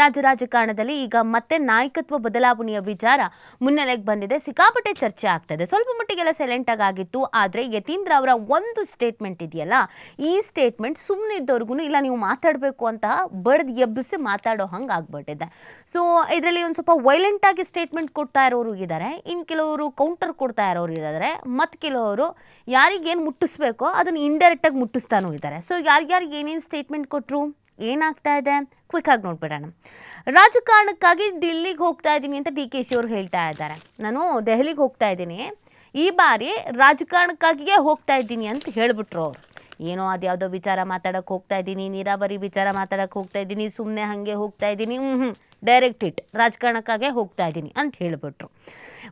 ರಾಜ್ಯ ರಾಜಕಾರಣದಲ್ಲಿ ಈಗ ಮತ್ತೆ ನಾಯಕತ್ವ ಬದಲಾವಣೆಯ ವಿಚಾರ ಮುನ್ನೆಲೆಗೆ ಬಂದಿದೆ. ಸಿಕ್ಕಾಪಟ್ಟೆ ಚರ್ಚೆ ಆಗ್ತದೆ. ಸ್ವಲ್ಪ ಮಟ್ಟಿಗೆಲ್ಲ ಸೈಲೆಂಟ್ ಆಗಿ ಆಗಿತ್ತು. ಆದರೆ ಯತೀಂದ್ರ ಅವರ ಒಂದು ಸ್ಟೇಟ್ಮೆಂಟ್ ಇದೆಯಲ್ಲ, ಈ ಸ್ಟೇಟ್ಮೆಂಟ್ ಸುಮ್ಮನೆ ಇದ್ದವ್ರಿಗೂ ಇಲ್ಲ, ನೀವು ಮಾತಾಡಬೇಕು ಅಂತ ಬಡ್ದು ಎಬ್ಬಿಸಿ ಮಾತಾಡೋ ಹಂಗೆ ಆಗ್ಬಿಟ್ಟಿದೆ. ಸೊ ಇದರಲ್ಲಿ ಒಂದು ಸ್ವಲ್ಪ ವೈಲೆಂಟ್ ಆಗಿ ಸ್ಟೇಟ್ಮೆಂಟ್ ಕೊಡ್ತಾ ಇರೋರು ಇದ್ದಾರೆ ಇನ್ನು ಕೆಲವರು ಕೌಂಟರ್ ಕೊಡ್ತಾ ಇರೋರು ಇದ್ದಾರೆ ಮತ್ತು ಕೆಲವರು ಯಾರಿಗೇನು ಮುಟ್ಟಿಸ್ಬೇಕೋ ಅದನ್ನು ಇಂಡೈರೆಕ್ಟಾಗಿ ಮುಟ್ಟಿಸ್ತಾನೂ ಇದ್ದಾರೆ ಸೊ ಯಾರ್ಯಾರಿಗೆ ಏನೇನು ಸ್ಟೇಟ್ಮೆಂಟ್ ಕೊಟ್ಟರು ಏನಾಗ್ತಾ ಇದೆ? ಕ್ವಿಕ್ ಆಗಿ ನೋಡ್ಬಿಡೋಣ. ರಾಜಕಾರಣಕ್ಕಾಗಿ ದಿಲ್ಲಿಗೆ ಹೋಗ್ತಾ ಇದ್ದೀನಿ ಅಂತ ಡಿ ಕೆ ಶಿ ಅವರು ಹೇಳ್ತಾ ಇದ್ದಾರೆ. ನಾನು ದೆಹಲಿಗೆ ಹೋಗ್ತಾ ಇದ್ದೀನಿ. ಈ ಬಾರಿ ರಾಜಕಾರಣಕ್ಕಾಗಿಯೇ ಹೋಗ್ತಾ ಇದ್ದೀನಿ ಅಂತ ಹೇಳ್ಬಿಟ್ರು ಅವರು. ಏನೋ ಅದ್ಯಾವುದೋ ವಿಚಾರ ಮಾತಾಡಕ್ಕೆ ಹೋಗ್ತಾ ಇದ್ದೀನಿ, ನೀರಾವರಿ ವಿಚಾರ ಮಾತಾಡಕ್ಕೆ ಹೋಗ್ತಾ ಇದ್ದೀನಿ ಸುಮ್ಮನೆ ಹಾಗೆ ಹೋಗ್ತಾ ಇದ್ದೀನಿ ಹ್ಞೂ ಡೈರೆಕ್ಟ್ ಇಟ್, ರಾಜಕಾರಣಕ್ಕಾಗೆ ಹೋಗ್ತಾ ಇದ್ದೀನಿ ಅಂತ ಹೇಳಿಬಿಟ್ರು.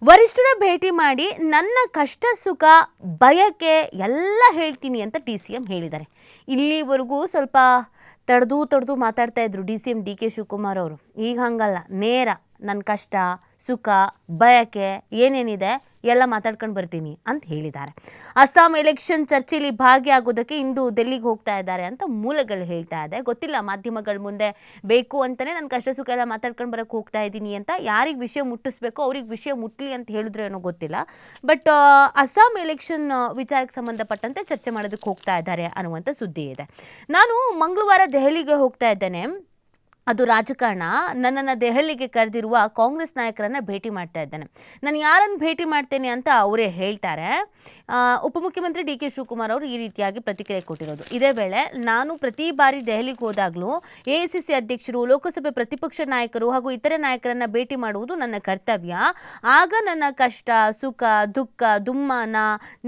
ವರಿಷ್ಠರ ಭೇಟಿ ಮಾಡಿ ನನ್ನ ಕಷ್ಟ, ಸುಖ ಬಯಕೆ ಎಲ್ಲ ಹೇಳ್ತೀನಿ ಅಂತ ಟಿ ಸಿ ಎಂ ಹೇಳಿದ್ದಾರೆ. ಇಲ್ಲಿವರೆಗೂ ಸ್ವಲ್ಪ ತಡೆದು ತಡೆದು ಮಾತಾಡ್ತಾ ಇದ್ರು D C M D K Shivakumar ಅವರು. ಈಗ ಹಂಗಲ್ಲ ನೇರ. ನನ್ನ ಕಷ್ಟ, ಸುಖ, ಬಯಕೆ ಏನೇನಿದೆ ಎಲ್ಲ ಮಾತಾಡ್ಕೊಂಡು ಬರ್ತೀನಿ ಅಂತ ಹೇಳಿದ್ದಾರೆ. ಅಸ್ಸಾಂ ಎಲೆಕ್ಷನ್ ಚರ್ಚೆಯಲ್ಲಿ ಭಾಗಿಯಾಗೋದಕ್ಕೆ ಇಂದು ಡೆಲ್ಲಿಗೆ ಹೋಗ್ತಾ ಇದ್ದಾರೆ ಅಂತ ಮೂಲಗಳು ಹೇಳ್ತಾ ಇದೆ. ಗೊತ್ತಿಲ್ಲ, ಮಾಧ್ಯಮಗಳ ಮುಂದೆ ಬೇಕು ಅಂತಲೇ ನನ್ನ ಕಷ್ಟ, ಸುಖ ಎಲ್ಲ ಮಾತಾಡ್ಕೊಂಡು ಬರೋಕ್ಕೆ ಹೋಗ್ತಾ ಇದ್ದೀನಿ ಅಂತ ಯಾರಿಗೆ ವಿಷಯ ಮುಟ್ಟಿಸ್ಬೇಕು ಅವ್ರಿಗೆ ವಿಷಯ ಮುಟ್ಟಲಿ ಅಂತ ಹೇಳಿದ್ರೆ ಏನೋ ಗೊತ್ತಿಲ್ಲ. ಬಟ್ ಅಸ್ಸಾಂ ಎಲೆಕ್ಷನ್ ವಿಚಾರಕ್ಕೆ ಸಂಬಂಧಪಟ್ಟಂತೆ ಚರ್ಚೆ ಮಾಡೋದಕ್ಕೆ ಹೋಗ್ತಾ ಇದ್ದಾರೆ ಅನ್ನುವಂಥ ಸುದ್ದಿ ಇದೆ. ನಾನು ಮಂಗಳವಾರ ದೆಹಲಿಗೆ ಹೋಗ್ತಾ ಇದ್ದೇನೆ. ಅದು ರಾಜಕಾರಣ. ನನ್ನನ್ನು ದೆಹಲಿಗೆ ಕರೆದಿರುವ ಕಾಂಗ್ರೆಸ್ ನಾಯಕರನ್ನ ಭೇಟಿ ಮಾಡ್ತಾ ಇದ್ದಾನೆ. ನಾನು ಯಾರನ್ನು ಭೇಟಿ ಮಾಡ್ತೇನೆ ಅಂತ ಅವರೇ ಹೇಳ್ತಾರೆ. ಉಪಮುಖ್ಯಮಂತ್ರಿ ಡಿ ಕೆ ಶಿವಕುಮಾರ್ ಅವರು ಈ ರೀತಿಯಾಗಿ ಪ್ರತಿಕ್ರಿಯೆ ಕೊಟ್ಟಿರೋದು. ಇದೇ ವೇಳೆ ನಾನು ಪ್ರತಿ ಬಾರಿ ದೆಹಲಿಗೆ ಹೋದಾಗಲೂ ಎ ಅಧ್ಯಕ್ಷರು, ಲೋಕಸಭೆ ಪ್ರತಿಪಕ್ಷ ನಾಯಕರು ಹಾಗೂ ಇತರೆ ನಾಯಕರನ್ನ ಭೇಟಿ ಮಾಡುವುದು ನನ್ನ ಕರ್ತವ್ಯ. ಆಗ ನನ್ನ ಕಷ್ಟ, ಸುಖ, ದುಃಖ, ದುಮ್ಮಾನ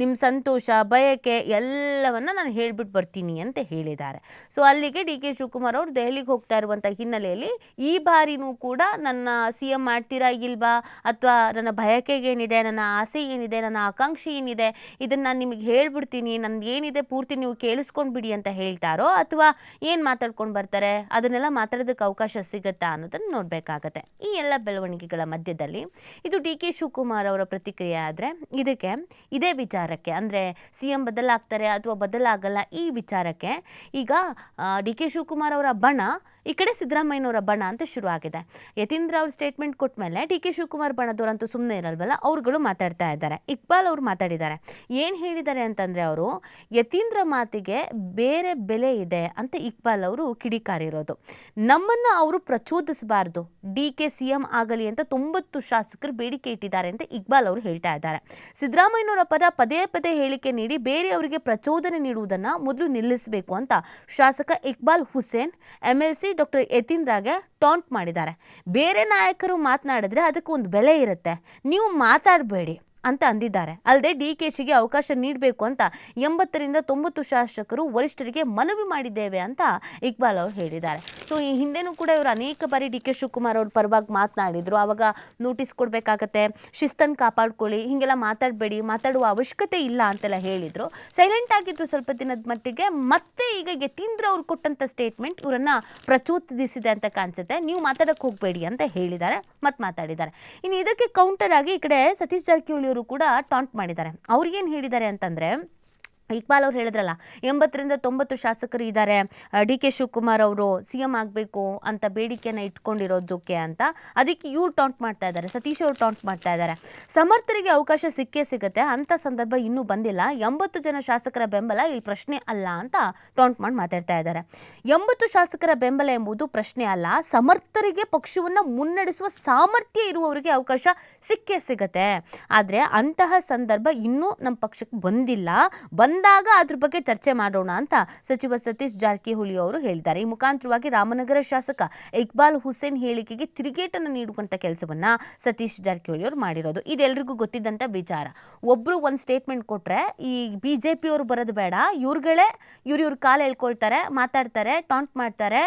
ನಿಮ್ಮ ಸಂತೋಷ, ಬಯಕೆ ಎಲ್ಲವನ್ನ ನಾನು ಹೇಳ್ಬಿಟ್ಟು ಬರ್ತೀನಿ ಅಂತ ಹೇಳಿದ್ದಾರೆ. ಸೊ ಅಲ್ಲಿಗೆ ಡಿ ಕೆ ಶಿವಕುಮಾರ್ ಅವರು ದೆಹಲಿಗೆ ಹೋಗ್ತಾ ಇರುವಂಥ ಹಿನ್ನೆಲೆಯಲ್ಲಿ ಈ ಬಾರಿನೂ ಕೂಡ ನನ್ನ ಸಿ ಎಂ ಮಾಡ್ತೀರಾ ಇಲ್ವಾ? ಅಥವಾ ನನ್ನ ಬಯಕೆಗೆ ಏನಿದೆ, ನನ್ನ ಆಸೆ ಏನಿದೆ, ನನ್ನ ಆಕಾಂಕ್ಷೆ ಏನಿದೆ? ಇದನ್ನು ನಾನು ನಿಮಗೆ ಹೇಳ್ಬಿಡ್ತೀನಿ. ನಂದು ಏನಿದೆ ಪೂರ್ತಿ ನೀವು ಕೇಳಿಸ್ಕೊಂಡು ಬಿಡಿ ಅಂತ ಹೇಳ್ತಾರೋ ಅಥವಾ ಏನು ಮಾತಾಡ್ಕೊಂಡು ಬರ್ತಾರೆ? ಅದನ್ನೆಲ್ಲ ಮಾತಾಡೋದಕ್ಕೆ ಅವಕಾಶ ಸಿಗುತ್ತಾ ಅನ್ನೋದನ್ನು ನೋಡಬೇಕಾಗತ್ತೆ. ಈ ಎಲ್ಲ ಬೆಳವಣಿಗೆಗಳ ಮಧ್ಯದಲ್ಲಿ ಇದು ಡಿ ಕೆ ಶಿವಕುಮಾರ್ ಅವರ ಪ್ರತಿಕ್ರಿಯೆ ಆದರೆ ಇದಕ್ಕೆ ಇದೇ ವಿಚಾರಕ್ಕೆ, ಅಂದರೆ ಸಿ ಎಂ ಬದಲಾಗ್ತಾರೆ ಅಥವಾ ಬದಲಾಗಲ್ಲ ಈ ವಿಚಾರಕ್ಕೆ ಈಗ ಡಿ ಕೆ ಶಿವಕುಮಾರ್ ಅವರ ಬಣ ಈ ಕಡೆ ಸಿದ್ದರಾಮಯ್ಯನವರ ಬಣ ಅಂತ ಶುರು ಆಗಿದೆ ಯತೀಂದ್ರ ಅವ್ರ ಸ್ಟೇಟ್ಮೆಂಟ್ ಕೊಟ್ಟ ಮೇಲೆ ಡಿ ಕೆ ಶಿವಕುಮಾರ್ ಬಣದವರಂತೂ ಸುಮ್ಮನೆ ಇರಲ್ವಲ್ಲ, ಅವ್ರುಗಳು ಮಾತಾಡ್ತಾ ಇದ್ದಾರೆ. ಇಕ್ಬಾಲ್ ಅವರು ಮಾತಾಡಿದ್ದಾರೆ. ಏನು ಹೇಳಿದ್ದಾರೆ ಅಂತಂದರೆ ಅವರು, ಯತೀಂದ್ರ ಮಾತಿಗೆ ಬೇರೆ ಬೆಲೆ ಇದೆ ಅಂತ ಇಕ್ಬಾಲ್ ಅವರು ಕಿಡಿಕಾರಿರೋದು ನಮ್ಮನ್ನು ಅವರು ಪ್ರಚೋದಿಸಬಾರ್ದು. ಡಿ ಕೆ ಸಿ ಎಂ ಆಗಲಿ ಅಂತ ತೊಂಬತ್ತು ಶಾಸಕರು ಬೇಡಿಕೆ ಇಟ್ಟಿದ್ದಾರೆ ಅಂತ ಇಕ್ಬಾಲ್ ಅವರು ಹೇಳ್ತಾ ಇದ್ದಾರೆ. ಸಿದ್ದರಾಮಯ್ಯನವರ ಪದ ಪದೇ ಪದೇ ಹೇಳಿಕೆ ನೀಡಿ ಬೇರೆಯವರಿಗೆ ಪ್ರಚೋದನೆ ನೀಡುವುದನ್ನು ಮೊದಲು ನಿಲ್ಲಿಸಬೇಕು ಅಂತ ಶಾಸಕ Iqbal Hussain, M L C doctor ಯತೀಂದ್ರಾಗೆ taunt ಮಾಡಿದ್ದಾರೆ. ಬೇರೆ ನಾಯಕರು ಮಾತನಾಡಿದ್ರೆ ಅದಕ್ಕೆ ಒಂದು ಬೆಲೆ ಇರುತ್ತೆ. ನೀವು ಮಾತಾಡಬೇಡಿ. ಅಂತ ಅಂದಿದ್ದಾರೆ. ಅಲ್ಲದೆ ಡಿ ಕೆ ಶಿಗೆ ಅವಕಾಶ ನೀಡಬೇಕು ಅಂತ ಎಂಬತ್ತರಿಂದ ತೊಂಬತ್ತು ಶಾಸಕರು ವರಿಷ್ಠರಿಗೆ ಮನವಿ ಮಾಡಿದ್ದೇವೆ ಅಂತ ಇಕ್ಬಾಲ್ ಅವರು ಹೇಳಿದ್ದಾರೆ. ಸೊ ಈ ಹಿಂದೆನೂ ಕೂಡ ಇವರು ಅನೇಕ ಬಾರಿ ಡಿ ಕೆ ಶಿವಕುಮಾರ್ ಅವ್ರ ಪರವಾಗಿ ಮಾತನಾಡಿದ್ರು. ಆವಾಗ ನೋಟಿಸ್ ಕೊಡಬೇಕಾಗತ್ತೆ ಶಿಸ್ತನ್ನು ಕಾಪಾಡ್ಕೊಳ್ಳಿ, ಹೀಗೆಲ್ಲ ಮಾತಾಡಬೇಡಿ, ಮಾತಾಡುವ ಅವಶ್ಯಕತೆ ಇಲ್ಲ ಅಂತೆಲ್ಲ ಹೇಳಿದರು. ಸೈಲೆಂಟ್ ಆಗಿದ್ರು ಸ್ವಲ್ಪ ದಿನದ ಮಟ್ಟಿಗೆ. ಮತ್ತೆ ಈಗ ಯತೀಂದ್ರ ಅವ್ರು ಕೊಟ್ಟಂಥ ಸ್ಟೇಟ್ಮೆಂಟ್ ಇವರನ್ನ ಪ್ರಚೋದಿಸಿದೆ ಅಂತ ಕಾಣಿಸುತ್ತೆ. ನೀವು ಮಾತಾಡಕ್ಕೆ ಹೋಗಬೇಡಿ ಅಂತ ಹೇಳಿದ್ದಾರೆ ಮತ್ತೆ ಮಾತಾಡಿದ್ದಾರೆ. ಇನ್ನು ಇದಕ್ಕೆ ಕೌಂಟರ್ ಆಗಿ ಈ ಕಡೆ ಸತೀಶ್ ಜಾರಕಿಹೊಳಿ ಅವರು ಕೂಡ ಟಾಂಟ್ ಮಾಡಿದ್ದಾರೆ. ಅವ್ರಿಗೇನು ಹೇಳಿದ್ದಾರೆ ಅಂತಂದರೆ ಇಕ್ಬಾಲ್ ಅವ್ರು ಹೇಳಿದ್ರಲ್ಲ, ಎಂಬತ್ತರಿಂದ ತೊಂಬತ್ತು ಶಾಸಕರು ಇದ್ದಾರೆ. ಡಿ ಕೆ ಶಿವಕುಮಾರ್ ಅವರು ಸಿ ಎಂ ಆಗಬೇಕು ಅಂತ ಬೇಡಿಕೆಯನ್ನು ಇಟ್ಕೊಂಡಿರೋದಕ್ಕೆ ಅಂತ ಅದಕ್ಕೆ ಇವ್ರು ಟಾಂಟ್ ಮಾಡ್ತಾ ಇದ್ದಾರೆ, ಸತೀಶ್ ಅವರು ಟಾಂಟ್ ಮಾಡ್ತಾ ಇದ್ದಾರೆ. ಸಮರ್ಥರಿಗೆ ಅವಕಾಶ ಸಿಕ್ಕೇ ಸಿಗುತ್ತೆ ಅಂಥ ಸಂದರ್ಭ ಇನ್ನೂ ಬಂದಿಲ್ಲ. ಎಂಬತ್ತು ಜನ ಶಾಸಕರ ಬೆಂಬಲ ಇಲ್ಲಿ ಪ್ರಶ್ನೆ ಅಲ್ಲ ಅಂತ ಟಾಂಟ್ ಮಾಡಿ ಮಾತಾಡ್ತಾ ಇದ್ದಾರೆ. ಎಂಬತ್ತು ಶಾಸಕರ ಬೆಂಬಲ ಎಂಬುದು ಪ್ರಶ್ನೆ ಅಲ್ಲ, ಸಮರ್ಥರಿಗೆ ಪಕ್ಷವನ್ನು ಮುನ್ನಡೆಸುವ ಸಾಮರ್ಥ್ಯ ಇರುವವರಿಗೆ ಅವಕಾಶ ಸಿಕ್ಕೇ ಸಿಗುತ್ತೆ. ಆದರೆ ಅಂತಹ ಸಂದರ್ಭ ಇನ್ನೂ ನಮ್ಮ ಪಕ್ಷಕ್ಕೆ ಬಂದಿಲ್ಲ. ಬಂದಾಗ ಅದ್ರ ಬಗ್ಗೆ ಚರ್ಚೆ ಮಾಡೋಣ ಅಂತ ಸಚಿವ ಸತೀಶ್ ಜಾರಕಿಹೊಳಿ ಅವರು ಹೇಳಿದ್ದಾರೆ. ಈ ಮುಖಾಂತರವಾಗಿ ರಾಮನಗರ ಶಾಸಕ ಇಕ್ಬಾಲ್ ಹುಸೇನ್ ಹೇಳಿಕೆಗೆ ತಿರುಗೇಟನ್ನು ನೀಡುವಂಥ ಕೆಲಸವನ್ನ ಸತೀಶ್ ಜಾರಕಿಹೊಳಿ ಅವರು ಮಾಡಿರೋದು. ಇದೆಲ್ಲರಿಗೂ ಗೊತ್ತಿದ್ದಂಥ ವಿಚಾರ ಒಬ್ಬರು ಒಂದು ಸ್ಟೇಟ್ಮೆಂಟ್ ಕೊಟ್ಟರೆ ಈ ಬಿ ಜೆ ಪಿಯವರು ಬರೋದು ಬೇಡ. ಇವ್ರುಗಳೇ ಇವ್ರು ಇವ್ರ ಕಾಲು ಹೇಳ್ಕೊಳ್ತಾರೆ, ಮಾತಾಡ್ತಾರೆ ಟಾಂಟ್ ಮಾಡ್ತಾರೆ.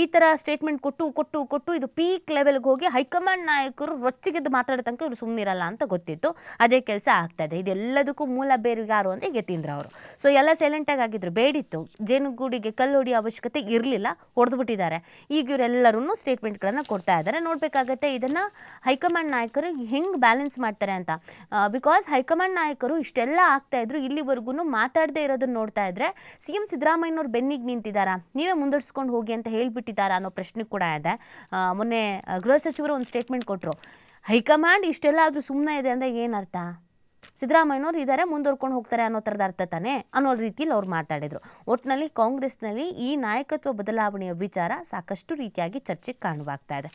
ಈ ಥರ ಸ್ಟೇಟ್ಮೆಂಟ್ ಕೊಟ್ಟು ಕೊಟ್ಟು ಕೊಟ್ಟು ಇದು ಪೀಕ್ ಲೆವೆಲ್ಗೆ ಹೋಗಿ ಹೈಕಮಾಂಡ್ ನಾಯಕರು ರೊಚ್ಚಿಗೆದ್ದು ಮಾತಾಡೋ ತನಕ ಇವ್ರು ಸುಮ್ಮನಿರಲ್ಲ ಅಂತ ಗೊತ್ತಿತ್ತು. ಅದೇ ಕೆಲಸ ಆಗ್ತಾ ಇದೆ. ಇದೆಲ್ಲದಕ್ಕೂ ಮೂಲ ಬೇರು ಯಾರು ಅಂದರೆ ಯತೀಂದ್ರ ಅವರು. ಸೊ ಎಲ್ಲ ಸೈಲೆಂಟಾಗಿ ಆಗಿದ್ರು. ಬೇಡಿತ್ತು. ಜೇನುಗೂಡಿಗೆ ಕಲ್ಲು ಹೊಡಿಯೋ ಅವಶ್ಯಕತೆ ಇರಲಿಲ್ಲ. ಹೊಡೆದು ಬಿಟ್ಟಿದ್ದಾರೆ. ಈಗ ಇವರೆಲ್ಲರೂ ಸ್ಟೇಟ್ಮೆಂಟ್ಗಳನ್ನು ಕೊಡ್ತಾ ಇದ್ದಾರೆ. ನೋಡಬೇಕಾಗತ್ತೆ ಇದನ್ನು ಹೈಕಮಾಂಡ್ ನಾಯಕರು ಹೆಂಗೆ ಬ್ಯಾಲೆನ್ಸ್ ಮಾಡ್ತಾರೆ ಅಂತ. ಬಿಕಾಸ್ ಹೈಕಮಾಂಡ್ ನಾಯಕರು ಇಷ್ಟೆಲ್ಲ ಆಗ್ತಾ ಇದ್ರು ಇಲ್ಲಿವರೆಗೂ ಮಾತಾಡದೇ ಇರೋದನ್ನ ನೋಡ್ತಾ ಇದ್ರೆ ಸಿ ಎಂ ಸಿದ್ದರಾಮಯ್ಯನವ್ರು ಬೆನ್ನಿಗೆ ನಿಂತಿದ್ದಾರಾ? ನೀವೇ ಮುಂದುವರ್ಸ್ಕೊಂಡು ಹೋಗಿ ಅಂತ ಹೇಳಿಬಿಟ್ಟಿದ್ದಾರಾ ಅನ್ನೋ ಪ್ರಶ್ನೆ ಕೂಡ ಇದೆ. ಮೊನ್ನೆ ಗೃಹ ಸಚಿವರು ಒಂದು ಸ್ಟೇಟ್ಮೆಂಟ್ ಕೊಟ್ಟರು ಹೈಕಮಾಂಡ್ ಇಷ್ಟೆಲ್ಲ ಆದರೂ ಸುಮ್ಮನೆ ಇದೆ ಅಂದರೆ ಏನರ್ಥ ಸಿದ್ದರಾಮಯ್ಯನವ್ರು ಇದ್ದಾರೆ ಮುಂದುವರ್ಕೊಂಡು ಹೋಗ್ತಾರೆ ಅನ್ನೋ ಥರದ ಅರ್ಥ ತಾನೇ? ಅನ್ನೋ ರೀತಿಯಲ್ಲಿ ಅವ್ರು ಮಾತಾಡಿದರು. ಒಟ್ಟಿನಲ್ಲಿ ಕಾಂಗ್ರೆಸ್ನಲ್ಲಿ ಈ ನಾಯಕತ್ವ ಬದಲಾವಣೆಯ ವಿಚಾರ ಸಾಕಷ್ಟು ರೀತಿಯಾಗಿ ಚರ್ಚೆಗೆ ಕಾರಣವಾಗ್ತಾ ಇದೆ.